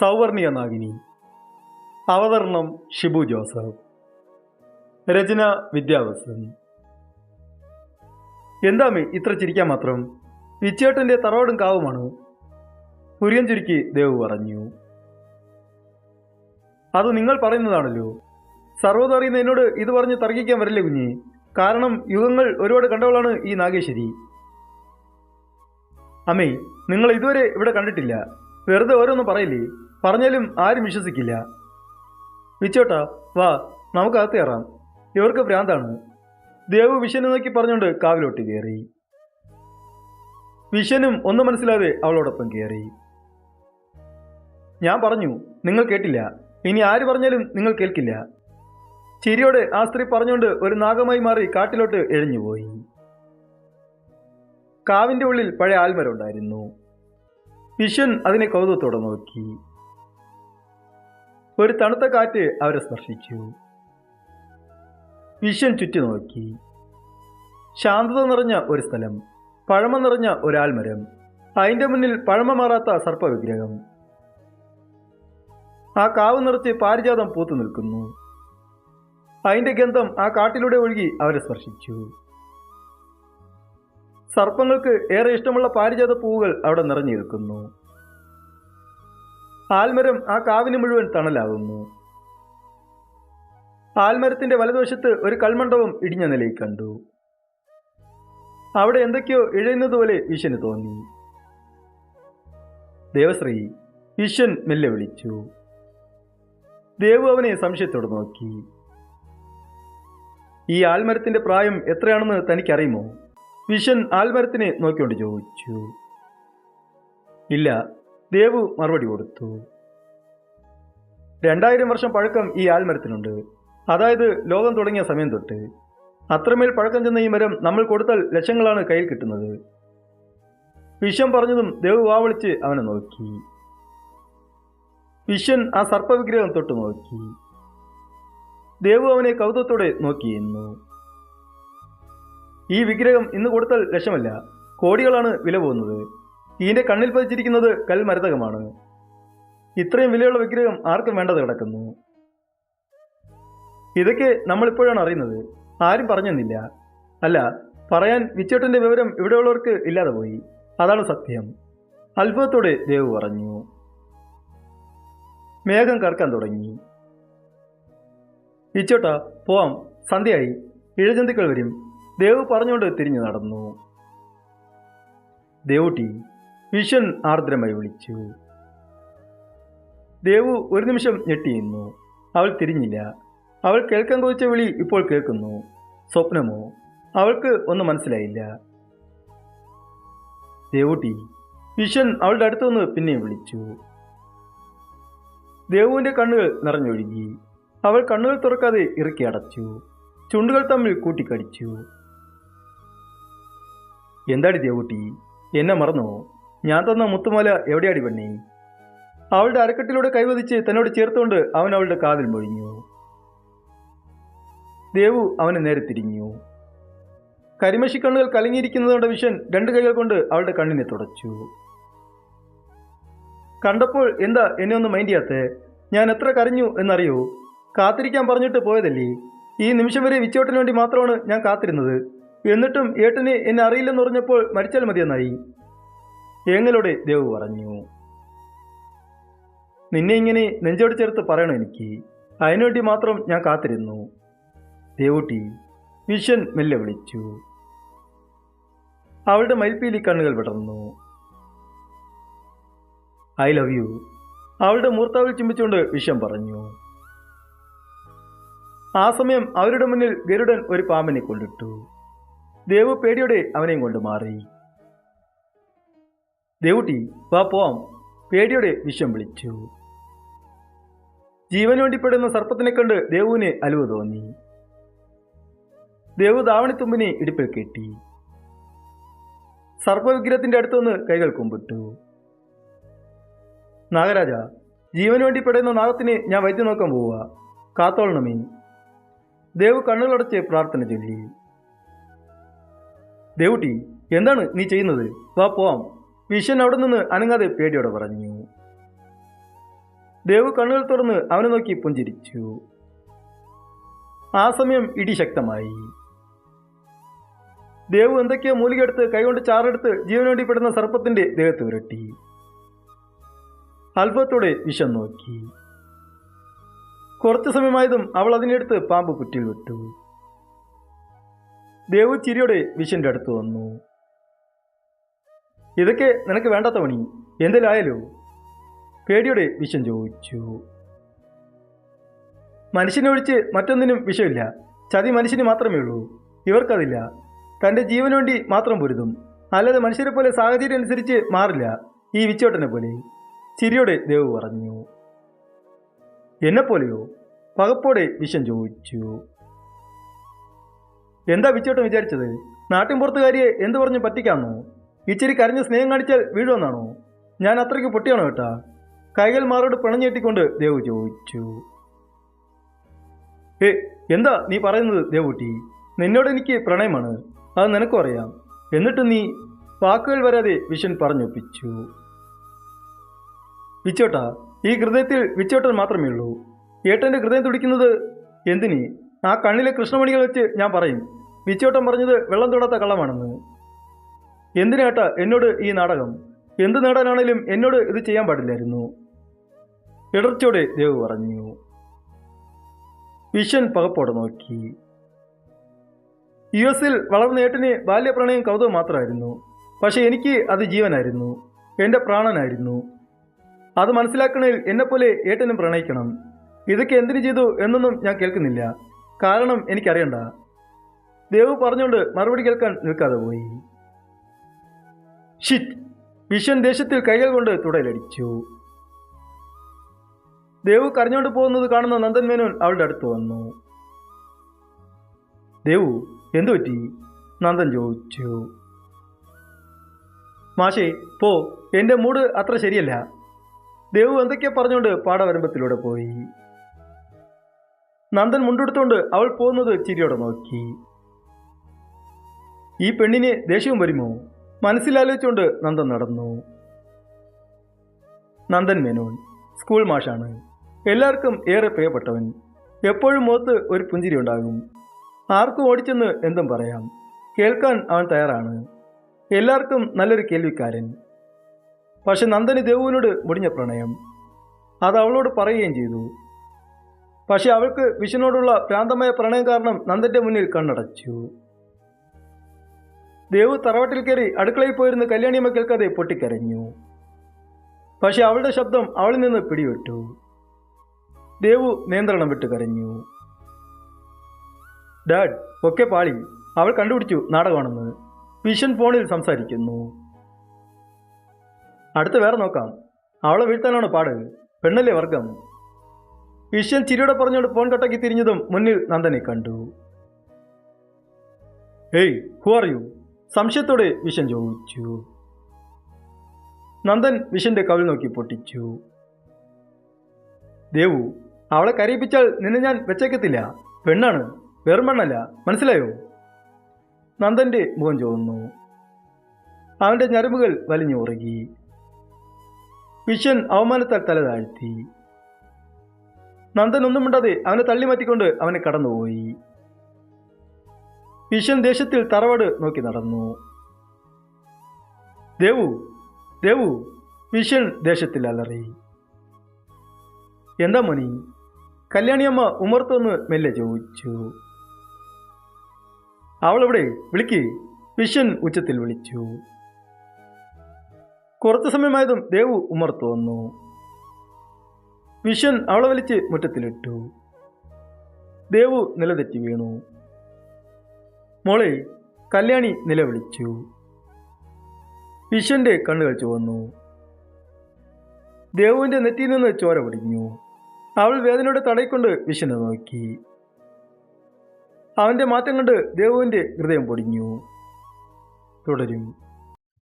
സൗവർണിക നാഗിനി അവതരണം ഷിബു ജോസഫ്. രചന വിദ്യാവസൻ. എന്താമേ ഇത്ര ചിരിക്കാൻ മാത്രം? പിച്ചേട്ടന്റെ തറവാടും കാവുമാണ്? കുര്യൻ ചുരുക്കി ദേവ് പറഞ്ഞു. അത് നിങ്ങൾ പറയുന്നതാണല്ലോ. സർവത അറിയുന്ന എന്നോട് ഇത് പറഞ്ഞ് തർക്കിക്കാൻ വരില്ലേ കുഞ്ഞി? കാരണം യുഗങ്ങൾ ഒരുപാട് കണ്ടവളാണ് ഈ നാഗേശ്വരി. അമ്മേ നിങ്ങൾ ഇതുവരെ ഇവിടെ കണ്ടിട്ടില്ല. വെറുതെ ഓരോന്നും പറയില്ലേ? പറഞ്ഞാലും ആരും വിശ്വസിക്കില്ല. വിച്ചോട്ടാ വാ നമുക്ക് അകത്ത് കയറാം. ഇവർക്ക് ഭ്രാന്താണ്. ദേവ് വിഷനെ നോക്കി പറഞ്ഞുകൊണ്ട് കാവിലോട്ട് കയറി. വിഷനും ഒന്നും മനസ്സിലാതെ അവളോടൊപ്പം കയറി. ഞാൻ പറഞ്ഞു നിങ്ങൾ കേട്ടില്ല. ഇനി ആര് പറഞ്ഞാലും നിങ്ങൾ കേൾക്കില്ല. ചിരിയോടെ ആ സ്ത്രീ പറഞ്ഞുകൊണ്ട് ഒരു നാഗമായി മാറി കാട്ടിലോട്ട് എഴിഞ്ഞുപോയി. കാവിന്റെ ഉള്ളിൽ പഴയ ആൽമരം ഉണ്ടായിരുന്നു. വിശ്വൻ അതിനെ കൗതുകത്തോടെ നോക്കി. ഒരു തണുത്ത കാറ്റ് അവരെ സ്പർശിച്ചു. വിശ്വൻ ചുറ്റി നോക്കി. ശാന്തത നിറഞ്ഞ ഒരു സ്ഥലം പഴമ നിറഞ്ഞ ഒരാൽമരം അതിന്റെ മുന്നിൽ പഴമ മാറാത്ത സർപ്പവിഗ്രഹം. ആ കാവ് നിറച്ച് പാരിജാതം പൂത്തു നിൽക്കുന്നു. അതിന്റെ ഗന്ധം ആ കാട്ടിലൂടെ ഒഴുകി അവരെ സ്പർശിച്ചു. സർപ്പങ്ങൾക്ക് ഏറെ ഇഷ്ടമുള്ള പാരിജാത പൂവുകൾ അവിടെ നിറഞ്ഞു നിൽക്കുന്നു. ആൽമരം ആ കാവിന് മുഴുവൻ തണലാവുന്നു. ആൽമരത്തിന്റെ വലതുവശത്ത് ഒരു കൽമണ്ഡപം ഇടിഞ്ഞ നിലയിൽ കണ്ടു. അവിടെ എന്തൊക്കെയോ ഇഴയുന്നതുപോലെ ഈശ്വന് തോന്നി. ദേവശ്രീ ഈശ്വൻ മെല്ലെ വിളിച്ചു. ദേവു അവനെ സംശയത്തോട് നോക്കി. ഈ ആൽമരത്തിന്റെ പ്രായം എത്രയാണെന്ന് തനിക്കറിയുമോ? വിഷൻ ആൽമരത്തിനെ നോക്കിക്കൊണ്ട് ചോദിച്ചു. ഇല്ല ദേവു മറുപടി കൊടുത്തു. രണ്ടായിരം വർഷം പഴക്കം ഈ ആൽമരത്തിനുണ്ട് അതായത് ലോകം തുടങ്ങിയ സമയം തൊട്ട്. അത്രമേൽ പഴക്കം ചെന്ന ഈ മരം നമ്മൾ കൊടുത്താൽ ലക്ഷങ്ങളാണ് കയ്യിൽ കിട്ടുന്നത്. വിഷം പറഞ്ഞതും ദേവ് വാവളിച്ച് അവനെ നോക്കി. വിശ്വൻ ആ സർപ്പവിഗ്രഹം തൊട്ട് നോക്കി. ദേവു അവനെ കൗതുകത്തോടെ നോക്കിയിരുന്നു ഈ വിഗ്രഹം ഇന്ന് കൊടുത്താൽ ലക്ഷമല്ല കോടികളാണ് വില പോകുന്നത്. ഇതിന്റെ കണ്ണിൽ പതിച്ചിരിക്കുന്നത് കൽമരതകമാണ് ഇത്രയും വിലയുള്ള വിഗ്രഹം ആർക്കും വേണ്ടത് കിടക്കുന്നു. ഇതൊക്കെ നമ്മളിപ്പോഴാണ് അറിയുന്നത്. ആരും പറഞ്ഞെന്നില്ല. അല്ല പറയാൻ വിച്ചേട്ടന്റെ വിവരം ഇവിടെയുള്ളവർക്ക് ഇല്ലാതെ പോയി. അതാണ് സത്യം. അത്ഭുതത്തോടെ ദേവ് പറഞ്ഞു. മേഘം കറക്കാൻ തുടങ്ങി. വിച്ചോട്ട പോവാം. സന്ധ്യയായി. ഇഴജന്തുക്കൾ വരും. ദേവ് പറഞ്ഞുകൊണ്ട് തിരിഞ്ഞു നടന്നു. ദേവുട്ടി വിഷൻ ആർദ്രമായി വിളിച്ചു. ദേവു ഒരു നിമിഷം ഞെട്ടിയിരുന്നു അവൾ തിരിഞ്ഞില്ല. അവൾ കേൾക്കാൻ കൊതിച്ച വിളി ഇപ്പോൾ കേൾക്കുന്നു. സ്വപ്നമോ? അവൾക്ക് ഒന്നും മനസ്സിലായില്ല. ദേവുട്ടി വിശ്വൻ അവളുടെ അടുത്തുനിന്ന് പിന്നെയും വിളിച്ചു. ദേവുവിന്റെ കണ്ണുകൾ നിറഞ്ഞൊഴുകി. അവൾ കണ്ണുകൾ തുറക്കാതെ ഇറുക്കി അടച്ചു. ചുണ്ടുകൾ തമ്മിൽ കൂട്ടിക്കടിച്ചു. എന്താടി ദേവുട്ടി എന്നെ മറന്നോ? ഞാൻ തന്ന മുത്തുമാല എവിടെയാടി പെണ്ണി? അവളുടെ അരക്കെട്ടിലൂടെ കൈവതിച്ച് തന്നോട് ചേർത്തുകൊണ്ട് അവൻ അവളുടെ കാതിൽ മൊഴിഞ്ഞു. ദേവു അവനെ നേരെ തിരിഞ്ഞു. കരിമഷി കണ്ണുകൾ കലങ്ങിയിരിക്കുന്നതോടെ വിഷൻ രണ്ട് കൈകൾ കൊണ്ട് അവളുടെ കണ്ണിനെ തുടച്ചു. കണ്ടപ്പോൾ എന്താ എന്നെ ഒന്ന് മൈൻഡ് ചെയ്യാത്തേ? ഞാൻ എത്ര കരഞ്ഞു എന്നറിയോ? കാത്തിരിക്കാൻ പറഞ്ഞിട്ട് പോയതല്ലേ? ഈ നിമിഷം വരെ വിച്ചോട്ടിന് വേണ്ടി മാത്രമാണ് ഞാൻ കാത്തിരുന്നത്. എന്നിട്ടും ഏട്ടന് എന്നെ അറിയില്ലെന്ന് പറഞ്ഞപ്പോൾ മരിച്ചാൽ മതിയെന്നായി. ഏങ്ങലോടെ ദേവ് പറഞ്ഞു നിന്നെ ഇങ്ങനെ നെഞ്ചോട് ചേർത്ത് പറയണം എനിക്ക്? അതിനുവേണ്ടി മാത്രം ഞാൻ കാത്തിരുന്നു. ദേവുട്ടി വിഷൻ മെല്ലെ വിളിച്ചു. അവളുടെ മയിൽപ്പീലി കണ്ണുകൾ വിടർന്നു. I love you. അവളുടെ മൂർത്താവിൽ ചുംബിച്ചുകൊണ്ട് വിഷം പറഞ്ഞു. ആ സമയം അവരുടെ മുന്നിൽ ഗരുഡൻ ഒരു പാമ്പിനെ കൊണ്ടിട്ടു. ദേവു പേടിയോടെ അവനെയും കൊണ്ട് മാറി. ദേവുട്ടി വാ പോവാം പേടിയോടെ വിഷം വിളിച്ചു. ജീവൻ വേണ്ടിപ്പെടുന്ന സർപ്പത്തിനെ കണ്ട് ദേവുവിന് അലുവ തോന്നി. ദേവു ദാവണിത്തുമ്പിനെ ഇടുപ്പിൽ കെട്ടി. സർപ്പവിഗ്രഹത്തിന്റെ അടുത്തുനിന്ന് കൈകൾ കുമ്പിട്ടു. നാഗരാജ ജീവൻ വേണ്ടിപ്പെടുന്ന നാഗത്തിന് ഞാൻ വൈദ്യം നോക്കാൻ പോവുക. കാത്തോളണമേ. ദേവു കണ്ണുകളടച്ച് പ്രാർത്ഥന ചൊല്ലി. ദേവുട്ടി എന്താണ് നീ ചെയ്യുന്നത്? വാ പോവാം. വിഷൻ അവിടെ നിന്ന് അനങ്ങാതെ പേടിയോടെ പറഞ്ഞു. ദേവു കണ്ണുകൾ തുറന്ന് അവനെ നോക്കി പുഞ്ചിരിച്ചു. ആ സമയം ഇടി ശക്തമായി. ദേവു എന്തൊക്കെയോ മൂലികെടുത്ത് കൈകൊണ്ട് ചാറെടുത്ത് ജീവനോടി പെടുന്ന സർപ്പത്തിന്റെ ദേഹത്ത് ഉരട്ടി. അത്ഭുതത്തോടെ വിഷം നോക്കി. കുറച്ചു സമയമായതും അവൾ അതിനെടുത്ത് പാമ്പ് കുറ്റിയിൽ വിട്ടു. ദേവു ചിരിയോടെ വിഷന്റെ അടുത്ത് വന്നു. ഇതൊക്കെ നിനക്ക് വേണ്ടാത്ത പണി. എന്തിലായാലോ? പേടിയോടെ വിഷം ചോദിച്ചു. മനുഷ്യനെ ഒഴിച്ച് മറ്റൊന്നിനും വിഷമില്ല ചതി മനുഷ്യന് മാത്രമേ ഉള്ളൂ. ഇവർക്കതില്ല. തന്റെ ജീവന് വേണ്ടി മാത്രം പൊരുതും. അല്ലാതെ മനുഷ്യരെ പോലെ സാഹചര്യം അനുസരിച്ച് മാറില്ല ഈ വിച്ചോട്ടനെ പോലെ. ചിരിയോടെ ദേവ് പറഞ്ഞു. എന്നെപ്പോലെയോ? പകപ്പോടെ വിഷം ചോദിച്ചു. എന്താ വിച്ചോട്ടൻ വിചാരിച്ചത്? നാട്ടിൻ പുറത്തുകാരിയെ എന്ത് പറഞ്ഞു പറ്റിക്കാന്നോ? ഇച്ചിരി കരഞ്ഞ് സ്നേഹം കാണിച്ചാൽ വീഴുമെന്നാണോ? ഞാൻ അത്രയ്ക്ക് പൊട്ടിയാണോ കേട്ടാ കൈകൾ മാറോട് പിണഞ്ഞെട്ടിക്കൊണ്ട് ദേവു ചോദിച്ചു. ഏ എന്താ നീ പറയുന്നത് ദേവൂട്ടി നിന്നോട് എനിക്ക് പ്രണയമാണ്. അത് നിനക്കും അറിയാം. എന്നിട്ട് നീ വാക്കുകൾ വരാതെ വിഷൻ പറഞ്ഞൊപ്പിച്ചു. വിച്ചോട്ട ഈ ഹൃദയത്തിൽ വിച്ചോട്ടൻ മാത്രമേ ഉള്ളൂ. ഏട്ടന്റെ ഹൃദയം തുടിക്കുന്നത് എന്തിന്? ആ കണ്ണിലെ കൃഷ്ണമണികൾ വെച്ച് ഞാൻ പറയും. വിച്ചോട്ടൻ പറഞ്ഞത് വെള്ളം തൊടാത്ത കള്ളമാണെന്ന്. എന്തിനേട്ടാ എന്നോട് ഈ നാടകം? എന്ത് നേടാനാണേലും എന്നോട് ഇത് ചെയ്യാൻ പാടില്ലായിരുന്നു. ഇടർച്ചയോടെ ദേവ് പറഞ്ഞു. വിഷൻ പകപ്പോടെ നോക്കി. യു എസിൽ വളർന്ന ഏട്ടന് ബാല്യപ്രണയം കൗതുകം മാത്രമായിരുന്നു. പക്ഷെ എനിക്ക് അത് ജീവനായിരുന്നു. എന്റെ പ്രാണനായിരുന്നു. അത് മനസ്സിലാക്കണേൽ എന്നെപ്പോലെ ഏട്ടനും പ്രണയിക്കണം. ഇതൊക്കെ എന്തിനു ചെയ്തു എന്നൊന്നും ഞാൻ കേൾക്കുന്നില്ല. കാരണം എനിക്കറിയണ്ട. ദേവ് പറഞ്ഞുകൊണ്ട് മറുപടി കേൾക്കാൻ നിൽക്കാതെ പോയി. ഷിറ്റ്. വിഷൻ ദേഷ്യത്തിൽ കൈകൾ കൊണ്ട് തുടയിലടിച്ചു. ദേവു കരഞ്ഞോണ്ട് പോകുന്നത് കാണുന്ന നന്ദൻ മേനോൻ അവളുടെ അടുത്ത് വന്നു. ദേവു എന്തു പറ്റി? നന്ദൻ ചോദിച്ചു. മാഷേ പോ എന്റെ മൂഡ് അത്ര ശരിയല്ല. ദേവു എന്തൊക്കെയാ പറഞ്ഞുകൊണ്ട് പാടവരമ്പത്തിലൂടെ പോയി. നന്ദൻ മുണ്ടെടുത്തുകൊണ്ട് അവൾ പോകുന്നത് ചിരിയോടെ നോക്കി. ഈ പെണ്ണിന് ദേഷ്യവും വരുമോ? മനസ്സിലാലോചിച്ചുകൊണ്ട് നന്ദൻ നടന്നു. നന്ദൻ മേനോൻ സ്കൂൾ മാഷാണ്. എല്ലാവർക്കും ഏറെ പ്രിയപ്പെട്ടവൻ. എപ്പോഴും മുഖത്ത് ഒരു പുഞ്ചിരി ഉണ്ടാകും. ആർക്കും ഓടിച്ചെന്ന് എന്തും പറയാം. കേൾക്കാൻ അവൻ തയ്യാറാണ്. എല്ലാവർക്കും നല്ലൊരു കേൾവിക്കാരൻ. പക്ഷെ നന്ദന് ദേവുവിനോട് മുടിഞ്ഞ പ്രണയം. അത് അവളോട് പറയുകയും ചെയ്തു. പക്ഷെ അവൾക്ക് വിഷുവിനോടുള്ള ഭ്രാന്തമായ പ്രണയം കാരണം നന്ദന്റെ മുന്നിൽ കണ്ണടച്ചു. ദേവു തറവാട്ടിൽ കയറി അടുക്കളയിൽ പോയിരുന്ന് കല്യാണിയമ്മ കേൾക്കാതെ പൊട്ടിക്കരഞ്ഞു. പക്ഷെ അവളുടെ ശബ്ദം അവളിൽ നിന്ന് പിടിവിട്ടു. ദേവു നിയന്ത്രണം വിട്ട് കരഞ്ഞു. ഡാഡ് ഒക്കെ പാളി. അവൾ കണ്ടുപിടിച്ചു നാടകമാണെന്ന്. വിഷൻ ഫോണിൽ സംസാരിക്കുന്നു. അടുത്ത് വേറെ നോക്കാം. അവളെ വീഴ്ത്താനാണ് പാട്? പെണ്ണല്ലേ വർഗം? വിഷൻ ചിരിയുടെ പറഞ്ഞുകൊണ്ട് ഫോൺ കട്ടാക്കി തിരിഞ്ഞതും മുന്നിൽ നന്ദനെ കണ്ടു. ഏയ് ഹു ആർ യു സംശയത്തോടെ വിഷൻ ചോദിച്ചു. നന്ദൻ വിഷന്റെ കവിൾ നോക്കി പൊട്ടിച്ചു. ദേവു അവളെ കരയിപ്പിച്ചാൽ നിന്നെ ഞാൻ വെച്ചേക്കത്തില്ല. പെണ്ണാണ് വെറും മനസ്സിലായോ? നന്ദന്റെ മുഖം ചോന്നു അവന്റെ ഞരമ്പുകൾ വലിഞ്ഞു ഉറങ്ങി വിഷൻ അവമാനത്താൽ തല താഴ്ത്തി. നന്ദൻ ഒന്നും മിണ്ടാതെ അവനെ തള്ളി മാറ്റിക്കൊണ്ട് അവനെ കടന്നുപോയി. വിഷൻ ദേശത്തിൽ തറവാട് നോക്കി നടന്നു. ദേവു ദേവു മിഷൻ ദേശത്തിൽ അലറി എന്താ മണി കല്യാണിയമ്മ ഉമർത്തൊന്ന് മെല്ലെ ചോദിച്ചു. അവളെവിടെ? വിളിക്ക്. വിഷൻ ഉച്ചത്തിൽ വിളിച്ചു. കുറച്ചു സമയമായതും ദേവു ഉമർത്തു വന്നു. വിഷൻ അവളെ വലിച്ച് മുറ്റത്തിലിട്ടു. ദേവു നിലതെറ്റി വീണു. മോളെ കല്യാണി നിലവിളിച്ചു. വിശ്വന്റെ കണ്ണുകൾ ചുവന്നു. ദേവുവിന്റെ നെറ്റിയിൽ നിന്ന് ചോര പൊടിഞ്ഞു. അവൾ വേദനയുടെ തടയിക്കൊണ്ട് വിശ്വനെ നോക്കി. അവന്റെ മാറ്റം കണ്ട് ദേവുവിന്റെ ഹൃദയം പൊടിഞ്ഞു. തുടരും.